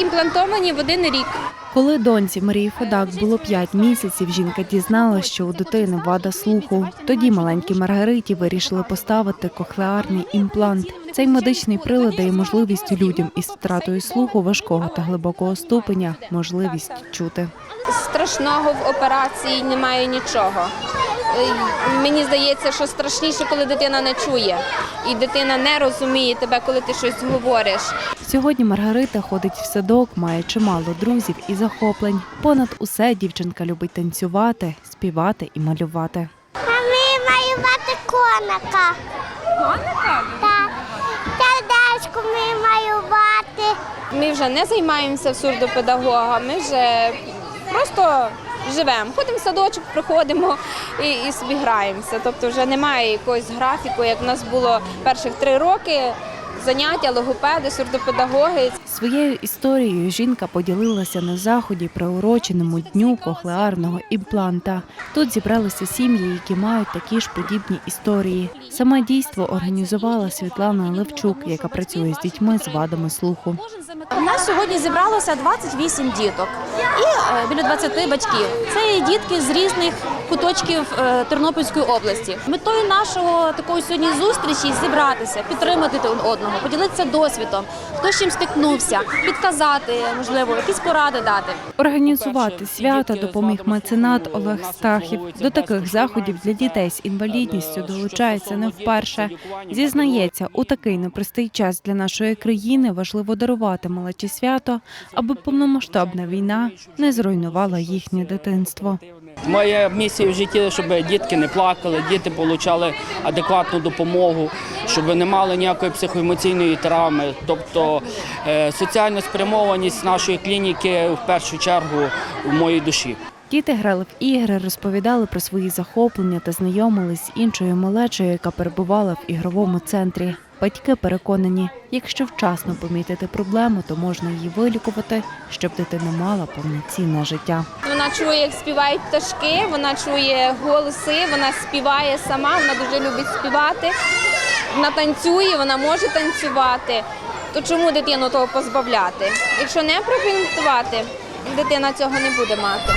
імплантовані в один рік. Коли доньці Марії Федак було 5 місяців, жінка дізналася, що у дитини вада слуху. Тоді маленькій Маргариті вирішили поставити кохлеарний імплант. Цей медичний прилад дає можливість людям із втратою слуху важкого та глибокого ступеня можливість чути. Страшного в операції немає нічого. Мені здається, що страшніше, коли дитина не чує, і дитина не розуміє тебе, коли ти щось говориш. Сьогодні Маргарита ходить в садок, має чимало друзів і захоплень. Понад усе дівчинка любить танцювати, співати і малювати. А ми малювати коника. Коника? Так. Сердечко ми малювати. Ми вже не займаємося сурдопедагогами, ми вже просто живемо. Ходимо в садочок, приходимо і, і собі граємося. Тобто вже немає якогось графіку, як в нас було перших три роки. Заняття, логопеди, сурдопедагоги. Своєю історією жінка поділилася на заході, приуроченому дню кохлеарного імпланта. Тут зібралися сім'ї, які мають такі ж подібні історії. Саме дійство організувала Світлана Левчук, яка працює з дітьми з вадами слуху. У нас сьогодні зібралося 28 діток і е, біля 20 батьків. Це дітки з різних куточків е, Тернопільської області. Метою нашого такої сьогодні зустрічі зібратися, підтримати одного, поділитися досвідом, хто з чим стикнувся, підказати, можливо, якісь поради дати. Організувати свята допоміг меценат Олег Стахів. До таких заходів для дітей з інвалідністю долучається не вперше. Зізнається, у такий непростий час для нашої країни важливо дарувати малечі свято, аби повномасштабна війна не зруйнувала їхнє дитинство. Моя місія в житті, щоб дітки не плакали, діти отримали адекватну допомогу, щоб не мали ніякої психоемоційної травми. Тобто е, соціальна спрямованість нашої клініки в першу чергу в моїй душі. Діти грали в ігри, розповідали про свої захоплення та знайомились з іншою малечою, яка перебувала в ігровому центрі. Батьки переконані, якщо вчасно помітити проблему, то можна її вилікувати, щоб дитина мала повноцінне життя. Вона чує, як співають пташки, вона чує голоси, вона співає сама, вона дуже любить співати. Вона танцює, вона може танцювати. То чому дитину того позбавляти? Якщо не проімплантувати, дитина цього не буде мати.